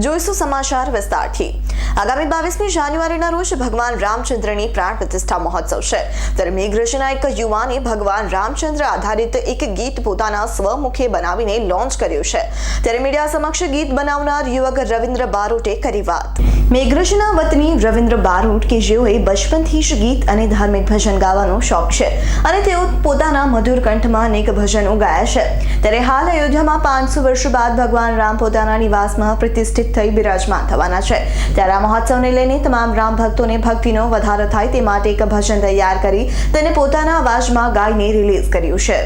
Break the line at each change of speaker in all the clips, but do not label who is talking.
જોઈશું સમાચાર વિસ્તારથી. આગામી બાવીસમી જાન્યુઆરીના રોજ ભગવાન રામચંદ્રની પ્રાણ પ્રતિષ્ઠા મહોત્સવ છે. ત્યારે મેઘરજના એક યુવાને ભગવાન રામચંદ્ર આધારિત એક ગીત પોતાના સ્વમુખે બનાવીને લોન્ચ કર્યું છે. ત્યારે મીડિયા સમક્ષ ગીત બનાવનાર યુવક રવિન્દ્ર બારોટે કરી વાત. મેઘરજના વતની રવિન્દ્ર બારોટ કે જેઓએ બચપનથી જ ગીત અને ધાર્મિક ભજન ગાવાનો શોખ છે અને તેઓ પોતાના મધુર કંઠમાં અનેક ભજનો ગાયા છે. ત્યારે હાલ અયોધ્યામાં પાંચસો વર્ષ બાદ ભગવાન રામ પોતાના નિવાસમાં પ્રતિષ્ઠિત થઈ બિરાજમાન થવાના છે. ત્યારે મહોત્સવને લઈને તમામ રામ ભક્તોને ભક્તિનો વધારો થાય તે માટે એક ભજન તૈયાર કરી તેને પોતાના અવાજમાં ગાઈને રિલીઝ કર્યું છે.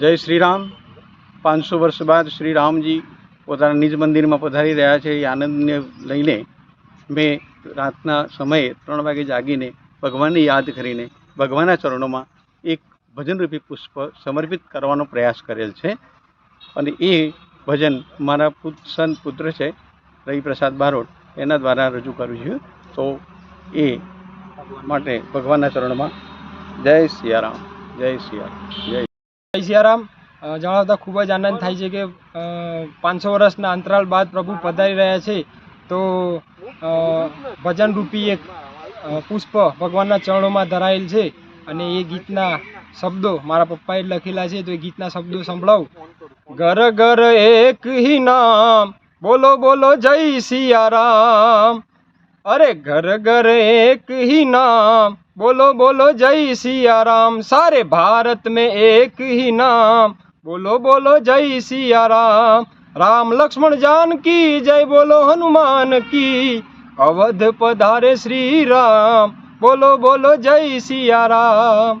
જય શ્રી રામ પાંચસો વર્ષ બાદ શ્રી રામજી પોતાના નિજ મંદિરમાં પધારી રહ્યા છે. એ આનંદને લઈને મેં રાતના સમયે ત્રણ વાગે જાગીને ભગવાનને યાદ કરીને ભગવાનના ચરણોમાં એક ભજનરૂપી પુષ્પ સમર્પિત કરવાનો પ્રયાસ કરેલ છે. અને એ ભજન મારા સંત પુત્ર છે, રવિપ્રસાદ બારોટ એના દ્વારા રજૂ કર્યું છે. તો એ માટે ભગવાનના ચરણમાં જય સિયારામ જય સિયારામ, જય
જય સિયારામ. જણાવતા ખૂબ જ આનંદ થાય છે કે પાંચસો વર્ષના અંતરાલ બાદ પ્રભુ પધારી રહ્યા છે. તો ભજનરૂપી એક પુષ્પ ભગવાનના ચરણોમાં ધરાયેલ છે અને એ ગીતના શબ્દો મારા પપ્પાએ લખેલા છે. તો એ ગીતના શબ્દો સંભળાવું. ઘર ઘર એક હી નામ बोलो बोलो, जय सिया राम अरे घर घर एक ही नाम। बोलो बोलो, जय सिया राम सारे भारत में एक ही नाम। बोलो बोलो, जय सिया राम राम लक्ष्मण जान की जय, बोलो, हनुमान की। अवध पधारे श्री राम। बोलो बोलो, जय सिया राम